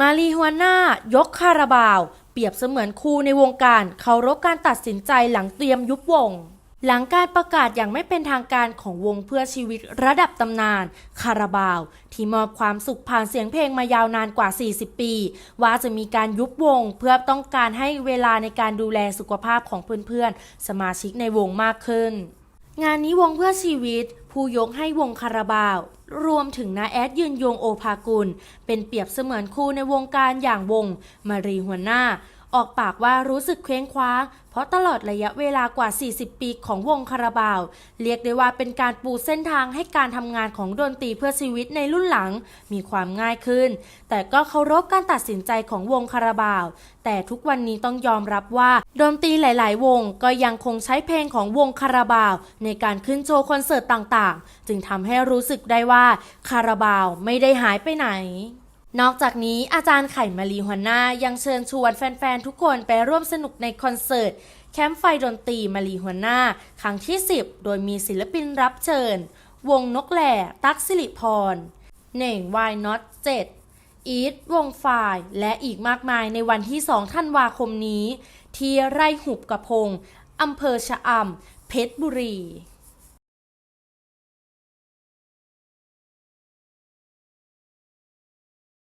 มารีฮวาน่ายกคาราบาว เปรียบเสมือนครูในวงการเคารพการตัดสินใจหลังเตรียมยุบวง หลังการประกาศอย่างไม่เป็นทางการของวงเพื่อชีวิตระดับตำนาน คาราบาว ที่มอบความสุขผ่านเสียงเพลงมายาวนานกว่า 40 ปี ว่าจะมีการยุบวงเพื่อต้องการให้เวลาในการดูแลสุขภาพของเพื่อนๆ สมาชิกในวงมากขึ้น งานนี้วงเพื่อชีวิต ผู้ยกให้วงคาราบาว รวมถึงนาแอดยืนยงโอภากุล เป็นเปรียบเสมือนครูในวงการอย่างวงมารีหัวหน้า ออกปากว่ารู้สึกเคว้งคว้าง เพราะตลอดระยะเวลากว่า 40 ปีของวงคาราบาว เรียกได้ว่าเป็นการปูเส้นทางให้การทำงานของดนตรีเพื่อชีวิตในรุ่นหลัง มีความง่ายขึ้น แต่ก็เคารพการตัดสินใจของวงคาราบาว แต่ทุกวันนี้ต้องยอมรับว่าดนตรีหลาย ๆ วงก็ยังคงใช้เพลงของวงคาราบาว ในการขึ้นโชว์คอนเสิร์ตต่าง ๆ จึงทำให้รู้สึกได้ว่าคาราบาวไม่ได้หายไปไหน นอกจากนี้อาจารย์ไข่มารีหัวหน้ายังเชิญชวนแฟน ๆ ทุกคนไปร่วมสนุกในคอนเสิร์ต แคมป์ไฟดนตรีมารีหัวหน้า ครั้งที่ 10 โดยมีศิลปินรับเชิญ วงนกแหล่ ตั๊กสิริพรเน่งวายน็อต7อีทวงฝ่าย และอีกมากมายในวันที่ 2 ธันวาคมนี้ ที่ไร่หุบกระพงอำเภอชะอำเพชรบุรี